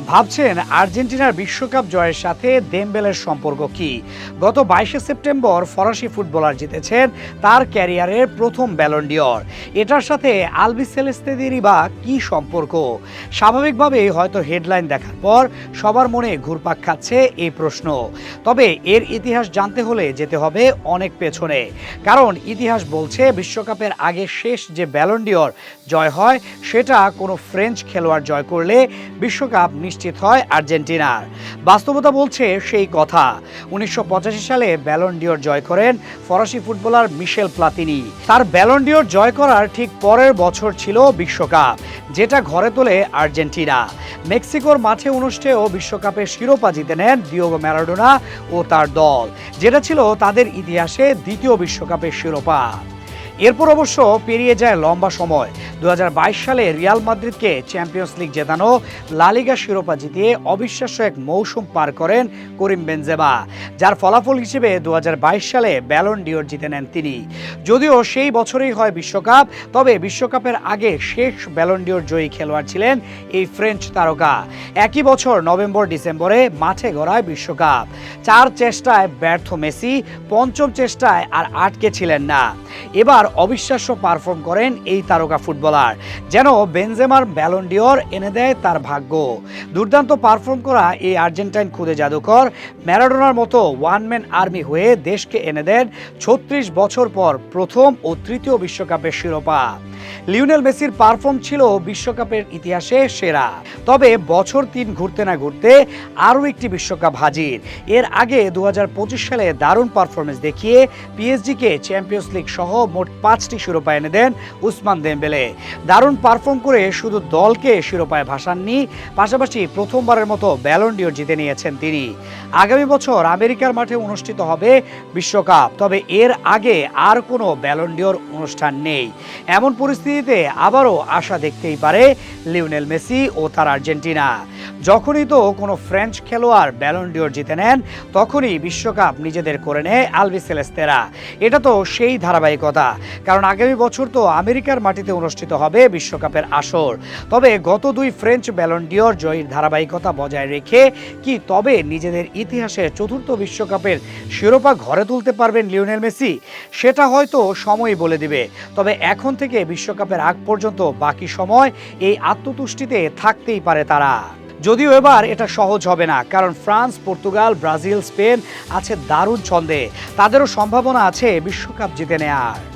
ভাবছেন আর্জেন্টিনার বিশ্বকাপ জয়ের সাথে দেমবেলের সম্পর্ক কি? গত বাইশে সেপ্টেম্বর ফরাসি ফুটবলার জিতেছেন তার ক্যারিয়ারের প্রথম ব্যালন্ডিয়র এটার সাথে আলবি সেলেস্তেদেরই বা কি সম্পর্ক? স্বাভাবিকভাবেই হয়তো হেডলাইন দেখার পর সবার মনে ঘুরপাক খাচ্ছে এই প্রশ্ন। তবে এর ইতিহাস জানতে হলে যেতে হবে অনেক পেছনে। কারণ ইতিহাস বলছে বিশ্বকাপের আগে শেষ যে ব্যালন্ডিয়র জয় হয়, সেটা কোনো ফ্রেঞ্চ খেলোয়াড় জয় করলে বিশ্বকাপ নিশ্চিত হয় আর্জেন্টিনার। বাস্তবতা বলছে সেই কথা। উনিশশো পঁচাশি সালে ব্যালন্ডিয়র জয় করেন ফরাসি ফুটবলার মিশেল প্লাতিনি। তার ব্যালন্ডিয়র জয় করার ঠিক পরের বছর ছিল বিশ্বকাপ, যেটা ঘরে তোলে আর্জেন্টিনা। মেক্সিকোর মাঠে অনুষ্ঠেয় বিশ্বকাপের শিরোপা জিতে নেন দিওগো ম্যারাডোনা ও তার দল, যেটা ছিল তাদের ইতিহাসে দ্বিতীয় বিশ্বকাপের শিরোপা। এরপর অবশ্য পেরিয়ে যায় লম্বা সময়। দু হাজার বাইশ সালে রিয়াল মাদ্রিদকে চ্যাম্পিয়ন্স লিগ জেতানো লালিগা শিরোপা জিতিয়ে অবিশ্বাস্য এক মৌসুম পার করেন করিম বেনজেমা, যার ফলাফল হিসেবে দুহাজার বাইশ সালে ব্যালন ডিওর জিতে নেন তিনি। যদিও সেই বছরেই হয় বিশ্বকাপ, তবে বিশ্বকাপের আগে শেষ ব্যালন ডিওর জয়ী খেলোয়াড় ছিলেন এই ফ্রেঞ্চ তারকা। একই বছর নভেম্বর ডিসেম্বরে মাঠে গড়ায় বিশ্বকাপ। চার চেষ্টায় ব্যর্থ মেসি, পঞ্চম চেষ্টায় আর আটকে ছিলেন না। এবার অবিশ্বাস্য পারফর্ম করেন এই তারকা ফুটবলার যেন বেনজেমার ব্যালন্ডিওর এনে দেয় তার ভাগ্য। দুর্দান্ত পারফর্ম করা এই আর্জেন্টাইন খুদে জাদুকর ম্যারাডোনার মতো ওয়ান ম্যান আর্মি হয়ে দেশকে এনে দেন ছত্রিশ বছর পর প্রথম ও তৃতীয় বিশ্বকাপের শিরোপা। লিওনেল মেসির পারফর্ম ছিল বিশ্বকাপের ইতিহাসে সেরা। তবে বছর তিন ঘুরতে না ঘুরতে আরও একটি বিশ্বকাপ হাজির। এর আগে দু সালে দারুণ পারফরমেন্স দেখিয়ে পিএসজিকে চ্যাম্পিয়ন্স লিগ সহ মোট পাঁচটি শিরোপা এনে দেন উসমান দেমবেলে। দারুণ পারফর্ম করে শুধু দলকে শিরোপায় ভাসাননি, পাশাপাশি প্রথমবারের মতো ব্যালন্ডিওর জিতে নিয়েছেন তিনি। আগামী বছর আমেরিকার মাঠে অনুষ্ঠিত হবে বিশ্বকাপ, তবে এর আগে আর কোনো ব্যালন্ডিওর অনুষ্ঠান নেই। এমন পরিস্থিতিতে আবারও আশা দেখতেই পারে লিওনেল মেসি ও তার আর্জেন্টিনা। যখনই তো কোনো ফ্রেঞ্চ খেলোয়াড় ব্যালন্ডিওর জিতে নেন, তখনই বিশ্বকাপ নিজেদের করে নেয় আলবি সেলেস্তেরা এটা তো সেই ধারাবাহিকতা, কারণ আগামী বছর তো আমেরিকার মাটিতে অনুষ্ঠিত হবে বিশ্বকাপের আসর। তবে গত দুই ফ্রেঞ্চ ব্যালন্ডিওর জয়ীর ধারাবাহিকতা বজায় রেখে কি তবে নিজেদের ইতিহাসে চতুর্থ বিশ্বকাপের শিরোপা ঘরে তুলতে পারবেন লিওনেল মেসি? সেটা হয়তো সময় বলে দিবে। তবে এখন থেকে বিশ্বকাপের আগ পর্যন্ত বাকি সময় এই আত্মতুষ্টিতে থাকতেই পারে তারা। যদিও এবার এটা সহজ হবে না, কারণ ফ্রান্স, পর্তুগাল, ব্রাজিল, স্পেন আছে দারুণ ছন্দে। তাদেরও সম্ভাবনা আছে বিশ্বকাপ জিতে নেয়ার।